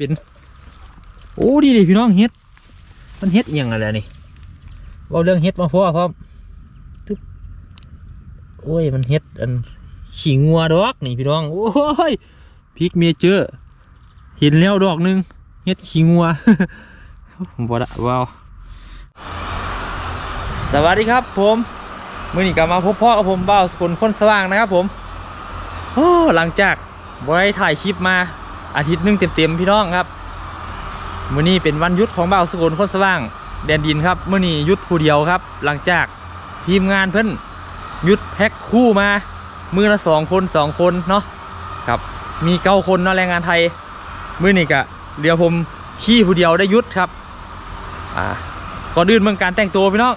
เป็นโอ้ดีดิพี่น้องเฮ็ด มันเฮ็ดย่างอะไรนี่เว่าเรื่องเฮ็ดมาพอพร้อมทึบโอ้ยมันเฮ็ดอันขี่งัวดอกนี่พี่น้องโอ้ยพริกเมเจอร์เห็นแล้วดอกหนึงเฮ็ดขี้งัวบ่ละว้าวสวัสดีครับ ผมมื่อนี้กลับมาพบพ่อกับผมเบ้าสกุลคนสว่างนะครับผมโอ้หลังจากได้ถ่ายคลิปมา อาทิตย์หนึงเต็มๆพี่น้องครับมื่อนี้เป็นวันยุดของเบ้าสกุลคนสว่าง แดนดินครับมื่อนี้ยุดผู้เดียวครับ หลังจากทีมงานเพิ่นยุดแพ็คคู่มามือละสองคนสองคนเนาะครับมีเก้าคนเนาะแรงงานไทยมื่อนี้กะเดี๋ยวผมขี่ผู้เดียวได้ยุดครับอ่าก่อนอื่นเมืองการแต่งตัวพี่น้อง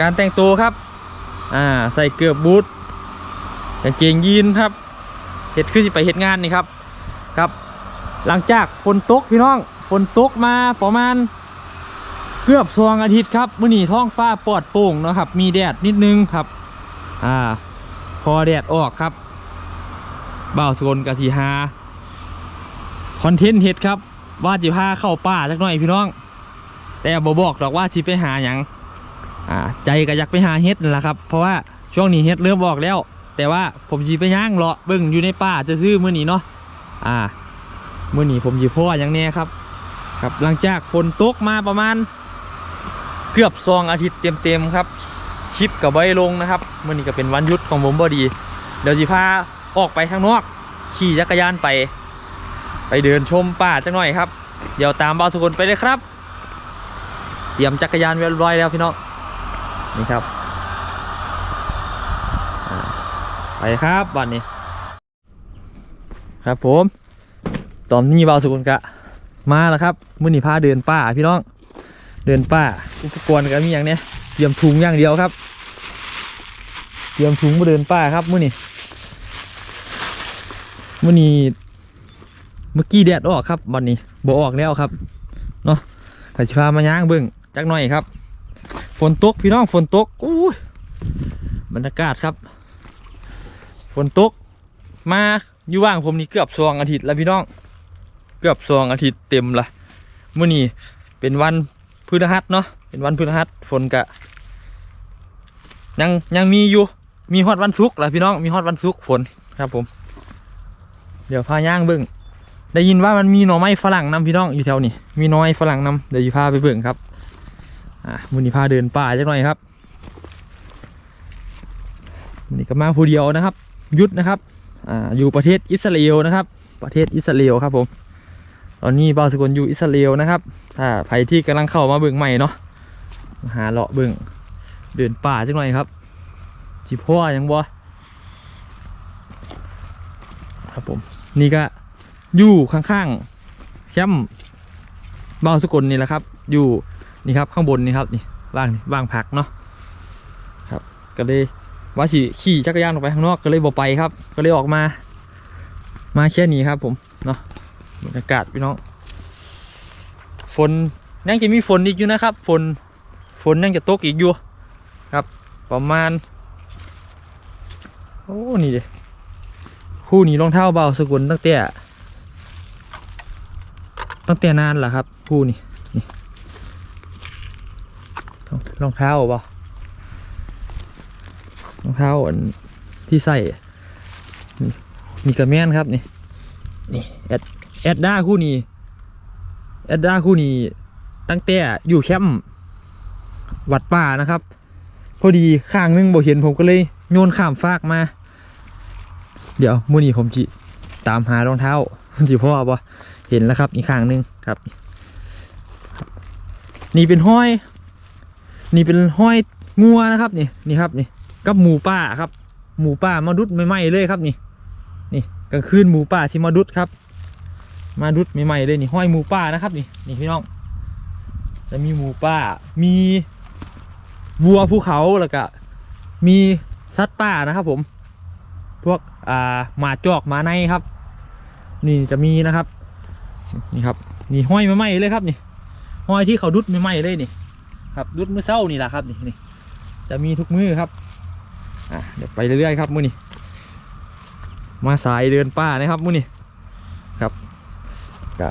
การแต่งตัวครับอ่าใส่เกือบบูทกางเกงยีนครับเห็ดขึ้นไปเห็ดงานนี่ครับ ครับ หลังจากฝนตกพี่น้องฝนตกมาประมาณเกือบสองอาทิตย์ครับมื่อนี้ท้องฟ้าปลอดโปร่งเนาะครับ มีแดดนิดนึงครับ อ่า พอแดดออกครับบ่าวสกลกะสีฮาคอนเทนต์เฮ็ดครับ ว่าจะพาเข้าป่าสักหน่อยพี่น้อง แต่บอบอกดอกว่าสิไปหาหยังอ่าใจก็อยากไปหาเฮ็ดนั่นแหละครับ เพราะว่าช่วงนี้เฮ็ดเริ่มบอกแล้ว แต่ว่าผมสิไปย่างเลาะเบิ่งอยู่ในป่าจะซื้อมื้อนี้เนาะ อ่ามื้อนี้ผมสิพ่ออย่างแน่ครับ ครับหลังจากฝนตกมาประมาณ เกือบสองอาทิตย์เต็มๆครับคลิปกับไว้ลงนะครับเมื้อนี้ก็เป็นวันหยุดของผมพอดี เดี๋ยวสิพาออกไปข้างนอก ขี่จักรยานไป ไปเดินชมป่าจังหน่อยครับ เดี๋ยวตามเบาสุกคนไปเลยครับ เตรียมจักรยานไว้เรียบร้อยแล้วพี่น้องนี่ครับไปครับบันนี้ ครับผม ตอนนี้เบาสุกคนกะ มาแล้วครับมื่อนี้พาเดินป่าพี่น้อง เดินป่าอุปกรณ์ก็มีอย่างเนี้ยเตรียมถุงอย่างเดียวครับ เตรียมถุงมาเดินป่าครับมื่อนี้มื่อนี้เมื่อกี้แดดออกครับวันนี้บ่ออกแล้วครับเนาะขัชิพามาย่างเบิ่งจักหน่อยครับ ฝนตกพี่น้องฝนตกอู้ยบรรยากาศครับ ฝนตกมา อยู่ว่างผมนี่เกือบสองอาทิตย์แล้วพี่น้อง เกือบสองอาทิตย์เต็มละเมื่อนี้เป็นวันพฤหัสเนาะเป็นวันพฤหัสฝนกะ ยังยังมีอยู่มีฮอดวันศุกร์ละพี่น้องมีฮอดวันศุกร์ฝนครับผม เดี๋ยวพาย่างเบิ่งได้ยินว่ามันมีหน่อไม้ฝรั่งนำพี่น้องอยู่แถวนี้มีหน่อไม้ฝรั่งนำเดี๋ยวจะพาไปเบิ่งครับอ่าวันนี้พาเดินป่าจักหน่อยครับวันนี้ก็มาผู้เดียวนะครับ ยุดนะครับ อ่าอยู่ประเทศอิสราเอลนะครับ ประเทศอิสราเอลครับผม ตอนนี้บาวสกุลอยู่อิสราเอลนะครับ ถ้าใครที่กำลังเข้ามาเบิ่งใหม่เนาะมาหาเลาะเบิ่งเดินป่าจักหน่อยครับจีพ่อยังบ่ครับผมนี่ก็อยู่ข้างๆแคมป์บ้าสกุลนี่แหละครับ อยู่นี่ครับข้างบนนี่ครับนี่ว่างนี่ว่างพักเนาะครับก็เลย ว่าสิขี่จักรยานออกไปข้างนอกก็เลยบ่ไปครับ ก็เลยออกมา มาแค่นี้ครับ ผมเนาะบรรยากาศพี่น้องฝนยังจะมีฝนอีกอยู่นะครับ ฝนฝนยังจะตกอีกอยู่ครับ ประมาณ โอ้นี่เด้คู่นี้รองเท้าเบาสกุลตั้งแต่ตั้งแต่นานแหละครับคู่นี้นี่รองเท้าเปล่า องเท้าอันที่ใส่มีกระแมนครับนี่นี่แอดแอดด้าคู่นี้แอดด้าคู่นี้ตั้งแต่อยู่แคมป์วัดป่านะครับ พอดีข้างนึงบ่เห็นผมก็เลยโยนข้ามฟากมา เดี๋ยวมื้อนี้ผมจิตามหารองเท้าจิพ่อบ่เห็นแล้วครับอีกข้างหนึงครับ นี่เป็นห้อย นี่เป็นห้อยงัวนะครับนี่นี่ครับนี่ กับหมูป่าครับ หมูป่ามาดุดใหม่ๆเลยครับนี่ นี่กลางคืนหมูป่าชิมาดุดครับ มาดุดใหม่ๆเลยนี่ห้อยหมูป่านะครับนี่นี่พี่น้อง จะมีหมูป่า มีวัวภูเขาแล้วก็มีสัตว์ป่านะครับ ผม พวกอ่าหมาจอกหมาในครับ นี่จะมีนะครับ นี่ครับ นี่ห้อยไม่ไหมเลยครับนี่ห้อยที่เขาดุดไม่ไหมเลยนี่ ครับดุดมือเศร้านี่แหละครับนี่นี่จะมีทุกมือครับ อะเดี๋ยวไปเรื่อยๆครับมือนี่มาสายเดินป่านะครับมือนี่ครับก็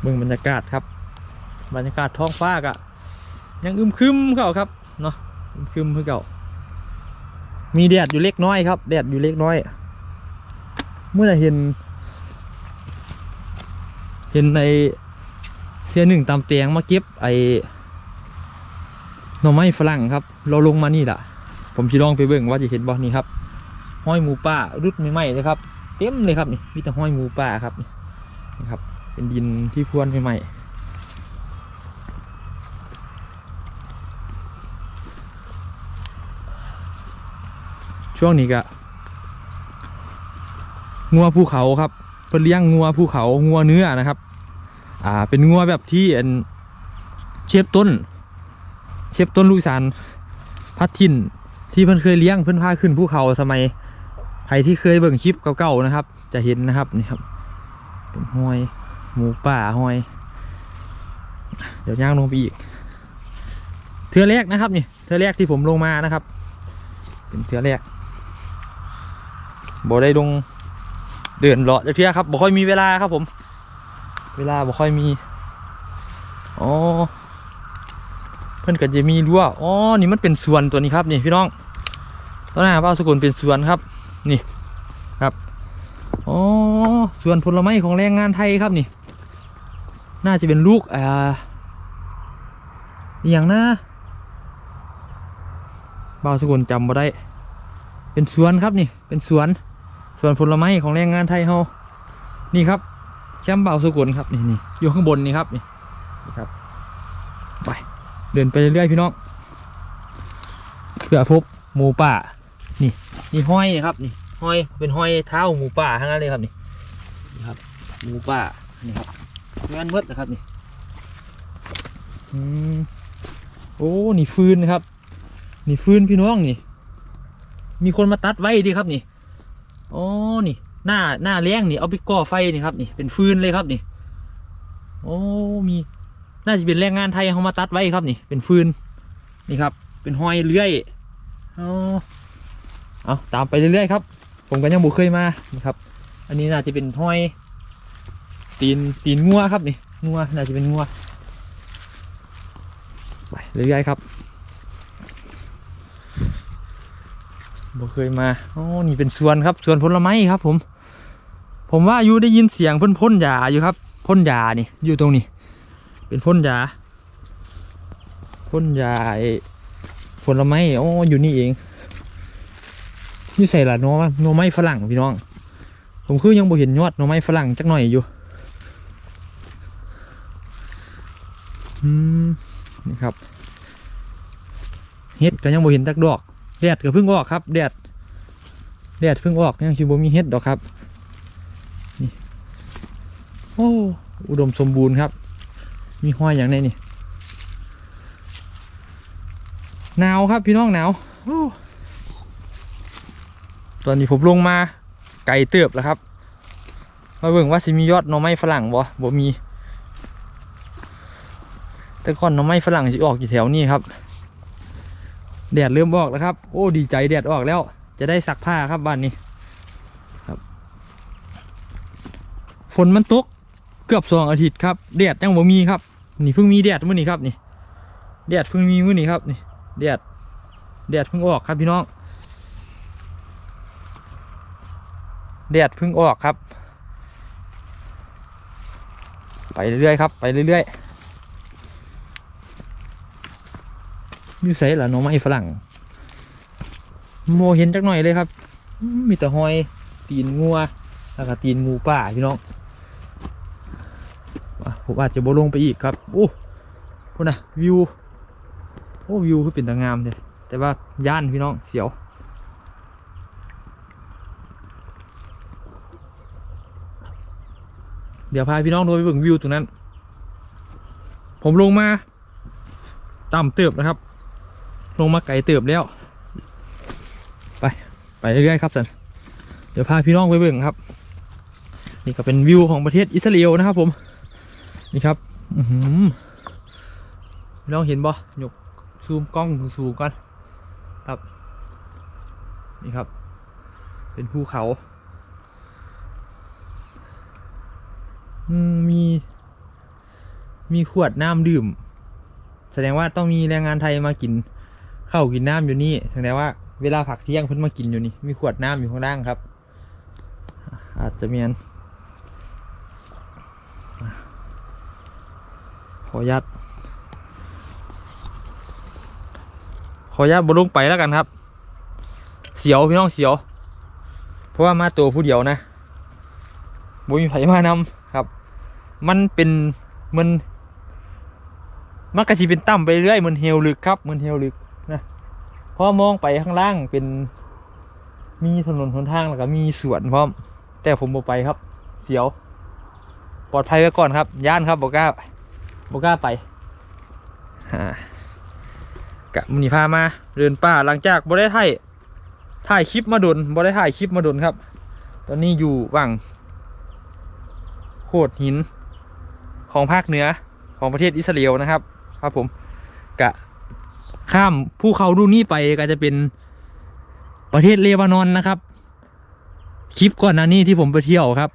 เบิ่งบรรยากาศครับ บรรยากาศท้องฟ้าก็ยังอึมครึมเก่าครับเนาะอึมครึมเพื่อเก่า มีแดดอยู่เล็กน้อยครับแดดอยู่เล็กน้อย เมื่อเห็น เห็นในเสียหนึ่งตามเตียงมาเก็บไอหน่อไม้ฝรั่งครับ เราลงมานี่แหละ ผมจะลองไปเบิ่งว่าจะเห็นบ่นี่ครับห้อยหมูป่ารุดใหม่ๆเลยครับ เต็มเลยครับนี่มีแต่ห้อยหมูป่าครับนี่ครับ เป็นดินที่พรวนใหม่ๆช่วงนี้ก็งัวภูเขาครับเพิ่นเลี้ยงงัวภูเขางัวเนื้อนะครับ อ่าเป็นงัวแบบที่อันเชฟต้น เชฟต้นลูกสานพัดทิน ที่เพิ่อนเคยเลี้ยงเพิ่อนพาขึ้นภูเขาสมัยใครที่เคยเบิ่งคลิปเก่าๆนะครับ จะเห็นนะครับนี่ครับเป็นห้อยหมูป่าห้อย เดี๋ยวย่างลงไปอีกเทือแรกนะครับนี่เทือแรกที่ผมลงมานะครับ เป็นเทือแรกบ่ได้ลงเดินเลาะจะเพียครับบ่ค่อยมีเวลาครับผม เวลาบ่ค่อยมีอ๋อเพื่อนก็จะมีรั้วอ๋อนี่มันเป็นส่วนตัวนี้ครับนี่พี่น้อง ตอนหน้าป้าสกุลเป็นสวนครับ นี่ครับอ๋อสวนผลไม้ของแรงงานไทยครับนี่ น่าจะเป็นลูกอ่าอย่างนะบ่าวสกุลจำบ่ได้ เป็นสวนครับนี่ เป็นสวนสวนผลไม้ของแรงงานไทยเฮานี่ครับแคมป์เบาสกุลครับนี่นี่อยู่ข้างบนนี่ครับนี่นี่ครับ ไป เดินไปเรื่อยๆพี่น้องเพื่อพบหมูป่า นี่นี่ห้อยครับนี่ห้อยเป็นห้อยเท้าหมูป่าทั้งนั้นเลยครับนี่นี่ครับหมูป่านี่ครับงานมืดนะครับนี่อืมโอ้นี่ฟืนนะครับ นี่ฟืนพี่น้องนี่ มีคนมาตัดไว้ดีครับนี่อ๋อนี่ หน้าหน้าแรงนี่เอาไปก่อไฟนี่ครับนี่เป็นฟืนเลยครับนี่โอ้มีน่าจะเป็นแรงงานไทยเขามาตัดไว้ครับนี่ เป็นฟืนนี่ครับ เป็นห้อยเลื่อยเอ เอาตามไปเรื่อยๆครับ ผมก็ยังบุเคยมานี่ครับ อันนี้น่าจะเป็นห้อย ตีนตีนงัวครับนี่งัวน่าจะเป็นงัวไปเรื่อยๆครับบ่เคยมาอ๋อนี่เป็นสวนครับสวนผลไม้ครับ ผม ผมว่าอยู่ได้ยินเสียงพ่นพ่นยาอยู่ครับพ่นยานี่อยู่ตรงนี้ เป็นพ่นยาพ่นยาผลไม้อ๋ออยู่นี่เอง นี่ใส่ละนัวนัวไม้ฝรั่งพี่น้อง ผมคือยังบ่เห็นยอดน่อไม้ฝรั่งจักหน่อยอยู่อืมนี่ครับเฮ็ดก็ยังบ่เห็นจักดอกแดดก็เพิ่งออกครับแดดแดดเพิ่งออกยังชิบ่มีเฮ็ดดอกครับนี่โอ้อุดมสมบูรณ์ครับ มีห้อยอย่างในนี่หนาวครับพี่น้องหนาวโอ้ ตอนนี้ผมลงมาไก่เติบแล้วครับ มาเบิ่งว่าสิมียอดหน่อไม้ฝรั่งบ่บ่มี แต่ก่อนหน่อไม้ฝรั่งสิออกอยู่แถวนี้ครับ แดดเริ่มออกแล้วครับ โอ้ดีใจแดดออกแล้ว จะได้ซักผ้าครับบ้านนี้ครับ ฝนมันตกเกือบสองอาทิตย์ครับแดดยังบ่มีครับ นี่เพิ่งมีแดดมื้อนี้ครับนี่แดดเพิ่งมีมื้อนี้ครับนี่แดดแดดเพิ่งออกครับพี่น้อง แดดเพิ่งออกครับ ไปเรื่อยๆครับ ไปเรื่อยๆนี่ใส่ละหน่องไม้ฝรั่ง โมเห็นจักหน่อยเลยครับ มีแต่หอยตีนงัวแล้วก็ตีนงูป่าพี่น้องผมอาจจะโบลงไปอีกครับ โอ้พูดนะวิว โอ้วิวคือเป็นตางามเลยแต่ว่าย่านพี่น้องเสียว เดี๋ยวพาพี่น้องดูไปเบิ่งวิวตรงนั้น ผมลงมาต่ำเติบนะครับ ลงมาไกลเติบแล้ว ไปไปเรื่อยๆครับสันเดี๋ยวพาพี่น้องไปเบิ่งครับ นี่ก็เป็นวิวของประเทศอิสราเอลนะครับ ผม นี่ครับอือหือพี่น้องเห็นบ่ยกซูมกล้องสูงๆก่อนครับ นี่ครับ เป็นภูเขา มี มีขวดน้ำดื่ม แสดงว่าต้องมีแรงงานไทยมากินข้าวกินน้ำอยู่นี่แสดงว่าเวลาผักเที่ยงเพิ่นมากินอยู่นี่มีขวดน้ำอยู่ข้างล่างครับ อาจจะมีอันขออนุญาตขออนุญาตบนลงไปแล้วกันครับ เสียวพี่น้องเสียว เพราะว่ามาตัวผู้เดียวนะบุมีไผมานำ ครับ มันเป็นมันมันกระชีเป็นต่ำไปเรื่อยเหมือนเฮลลึกครับเหมือนเฮลลึกนะพอมองไปข้างล่างเป็นมีถนนหนทางแล้วก็มีสวนพร้อม แต่ผมบ่ไปครับ เสียว ปลอดภัยไว้ก่อนครับ ย่านครับบอกล้าบอกล้าไปฮะกะมุนีพามาเดินป่าหลังจากบ่ได้ถ่ายถ่ายคลิปมาดนบ่ได้ถ่ายคลิปมาดนครับ ตอนนี้อยู่ว่าง ดหินของภาคเหนือของประเทศอิสราเอลนะครับ ครับผมกะข้ามภูเขาลูกนี้ไปก็จะเป็นประเทศเลบานอนนะครับ คลิปก่อนหน้านี้ที่ผมไปเที่ยวครับ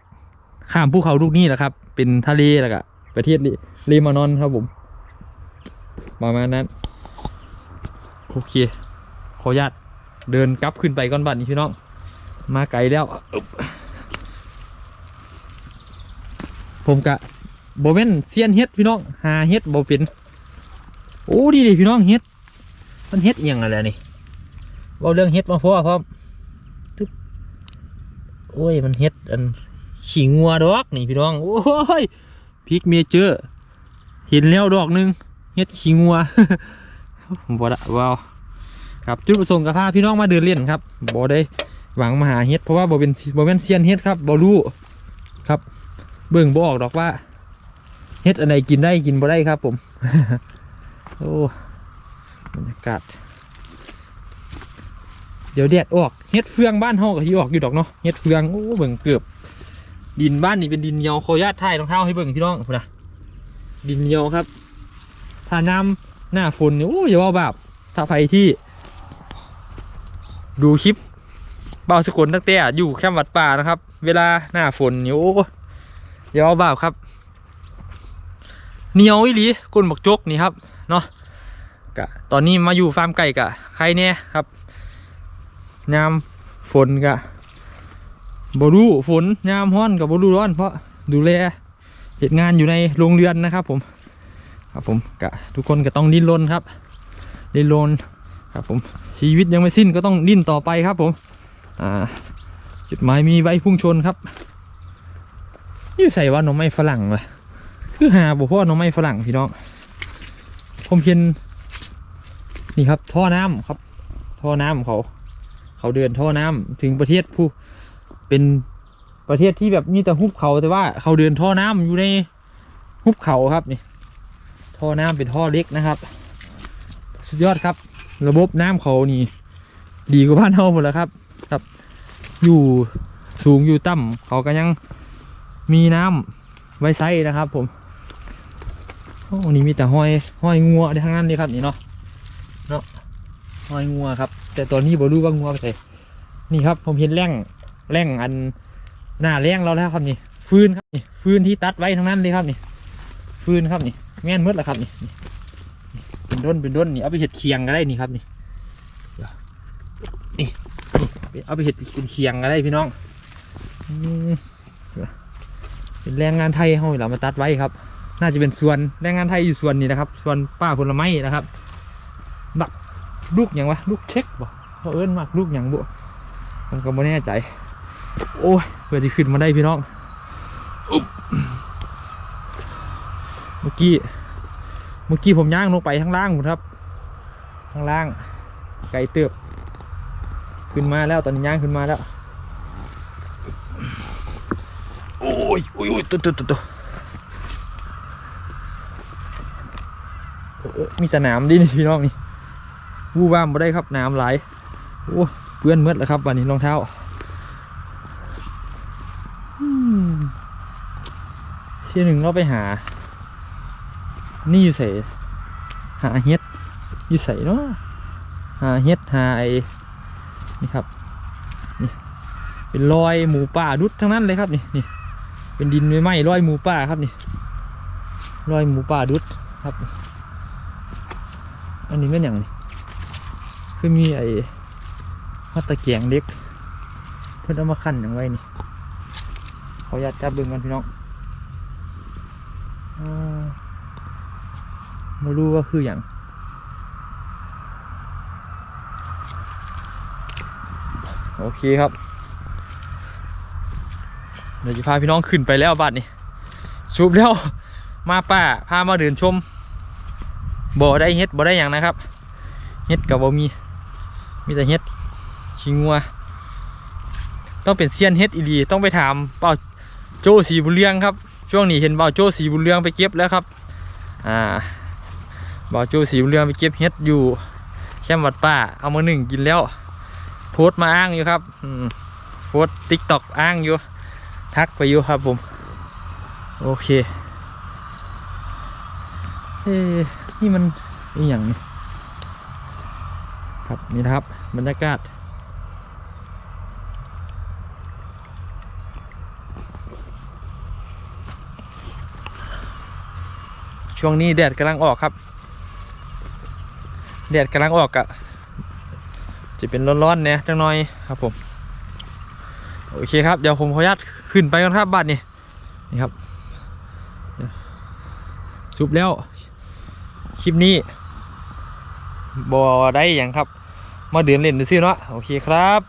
ข้ามภูเขาลูกนี้แหละครับ เป็นทะเลแล้วก็ประเทศเลเลบานอนครับผมประมาณนั้นโอเคขออนุญาตเดินกลับขึ้นไปก่อนบัดนี้พี่น้อง มาไกลแล้วอึ๊บ ผมกะโบเวนเซียนเฮ็ดพี่น้องหาเฮ็ดโบเป็นโอ้ดีดีพี่น้องเฮ็ด มันเฮ็ดอย่างอะไรนี่เว่าเรื่องเฮ็ดมาพอพร้อมตึ๊บโอ้ยมันเฮ็ดอันขี่งัวดอกนี่พี่น้องโอ้ยพริกเมเจอร์เห็นแล้วดอกหนึงเฮ็ดขี่งัวบ่ละว้าวครับจุดประสงค์กับพาพี่น้องมาเดินเล่นครับบ่ได้หวังมาหาเฮ็ดเพราะว่าบ่เป็นบ่เป็นเซียนเฮ็ดครับบ่รู้ครับ เบิ่งบ่ออกดอกว่าเฮ็ดอะไรกินได้กินบ่ได้ครับ ผม โอ้บรรยากาศเดี๋ยวแดดออกเฮ็ดเฟืองบ้านเฮาก็สิออกอยู่ดอกเนาะเฮ็ดเฟืองโอ้เบิ่งเกือบ ดินบ้านนี่เป็นดินเหนียวขออนุญาตถ่ายรองเท้าให้เบิ่งพี่น้องพุ่นนะดินเหนียวครับถ้าน้ำหน้าฝนนี่โอ้อย่าว่าแบบถ้าใครที่ ดูคลิปเบาสกุลตั้งแต่อยู่แคมป์วัดป่านะครับ เวลาหน้าฝนนี่โอ้ อย่าว่าแบบครับเหนียวอีหลีก้นบักจกนี่ครับเนาะกะตอนนี้มาอยู่ฟาร์มไก่กะใครเนี่ยครับยามฝนกะบรูฝนยามร้อนกับบรูร้อน เพราะดูแลเหตุงานอยู่ในโรงเรือนนะครับ ผม ครับผมกะทุกคนก็ต้องดิ้นรนครับดิ้นรนครับผมชีวิตยังไม่สิ้นก็ต้องดิ้นต่อไปครับผมอ่าจุดหมายมีไว้พุ่งชนครับ นี่ใส่ว่าหน่อไม้ฝรั่งวะคือหาบ่พ่อหน่อไม้ฝรั่งพี่น้องผมเห็นนี่ครับ ท่อน้ำครับ ท่อน้ำเขา เขาเดินท่อน้ำถึงประเทศผู้เป็นประเทศที่แบบมีแต่หุบเขาแต่ว่าเขาเดินท่อน้ำอยู่ในหุบเขาครับนี่ ท่อน้ำเป็นท่อเล็กนะครับ สุดยอดครับ ระบบน้ำเขานี่ ดีกว่าบ้านเราหมดแล้วครับ ครับ อยู่สูงอยู่ต่ำเขาก็ยัง มีน้ำไว้ใช้นะครับ ผมโอ้นี่มีแต่ห้อยห้อยงัวทั้งนั้นเลยครับนี่เนาะเนาะห้อยงัวครับ แต่ตอนนี้บรู้ว่างัวไปไหนนี่ครับ ผมเห็นแร่งแร่งอันหน้าแร่งเราแล้วครับนี่ฟืนครับนี่ฟืนที่ตัดไว้ทั้งนั้นเลยครับนี่ฟืนครับนี่แม่นมืดแล้วครับนี่เป็นด้นเป็นด้นนี่เอาไปเห็ดเคียงก็ได้นี่ครับนี่เดี๋ยวนี่เอาไปเห็ดเป็นเคียงก็ได้พี่น้องอื เป็นแรงงานไทยเขาเรามาตัดไว้ครับ น่าจะเป็นส่วนแรงงานไทยอยู่ส่วนนี้นะครับส่วนป้าผลไม้นะครับบักลูกอย่างวะลูกเช็คบ่เขาเอิ้นมากลูกอย่างบ่ผมก็ไม่แน่ใจ โอ้ยเพื่อจะขึ้นมาได้พี่น้องอุ๊บเมื่อกี้เมื่อกี้ผมย่างลงไปข้างล่างหมดครับข้างล่างไก่เติบขึ้นมาแล้วตอนนี้ย่างขึ้นมาแล้ว โอ้ยโอ้ยโอ้ยตัวตัวตัวตัวเออเออมีแต่น้ำดินี่พี่น้องนี่วูบ้ามมาได้ครับน้ำไหลโอ้เปื้อนเมืดแล้วครับวันนี้รองเท้าอืมเชี่ยหนึ่งเราไปหา นี่อยู่ใส่หาเฮ็ดอยู่ใส่เนาะหาเฮ็ดหาไอ้นี่ครับนี่เป็นรอยหมูป่าดุดทั้งนั้นเลยครับนี่นี่ เป็นดินไม่ไหม้ร้อยหมูป่าครับนี่ร้อยหมูป่าดุดครับ อันนี้เป็นอย่างนี้คือมีไอ้มาตะเกียงเล็ก เพื่อนเอามาขั้นอย่างไรนี่ขออนุญาตจับเบิ่งกันพี่น้องไม่รู้ว่าคืออย่างโอเคครับ เดี๋ยวจะพาพี่น้องขึ้นไปแล้วบัดนี้สูบแล้วมาป่าพามาเดินชมบ่ได้เฮ็ดบ่ได้อย่างนะครับ เฮ็ดกับบ่มี มีแต่เฮ็ดชิงัว ต้องเป็นเซียนเฮ็ดอีหลีต้องไปถามเป่าโจสีบุญเรืองครับ ช่วงนี้เห็นเป่าโจสีบุญเรืองไปเก็บแล้วครับ อ่าเป่าโจสีบุญเรืองไปเก็บเฮ็ดอยู่แคมป์วัดป่าเอามาหนึ่งกินแล้ว โพสต์มาอ้างอยู่ครับอืมโพสติ๊กต็อกอ้างอยู่ ทักไปอยู่ครับผม โอเค เอนี่มันอีหยังนี่ครับนี่นะครับบรรยากาศช่วงนี้แดดกำลังออกครับ แดดกำลังออกอะจะเป็นร้อนๆเนี่ยจังหน่อยครับผม โอเคครับ เดี๋ยวผมขออนุญาตขึ้นไปกันครับบัดนี่นี่ครับซุบแล้ว คลิปนี้บอได้อย่างครับ มาเดินเล่นดูซิเนาะโอเคครับ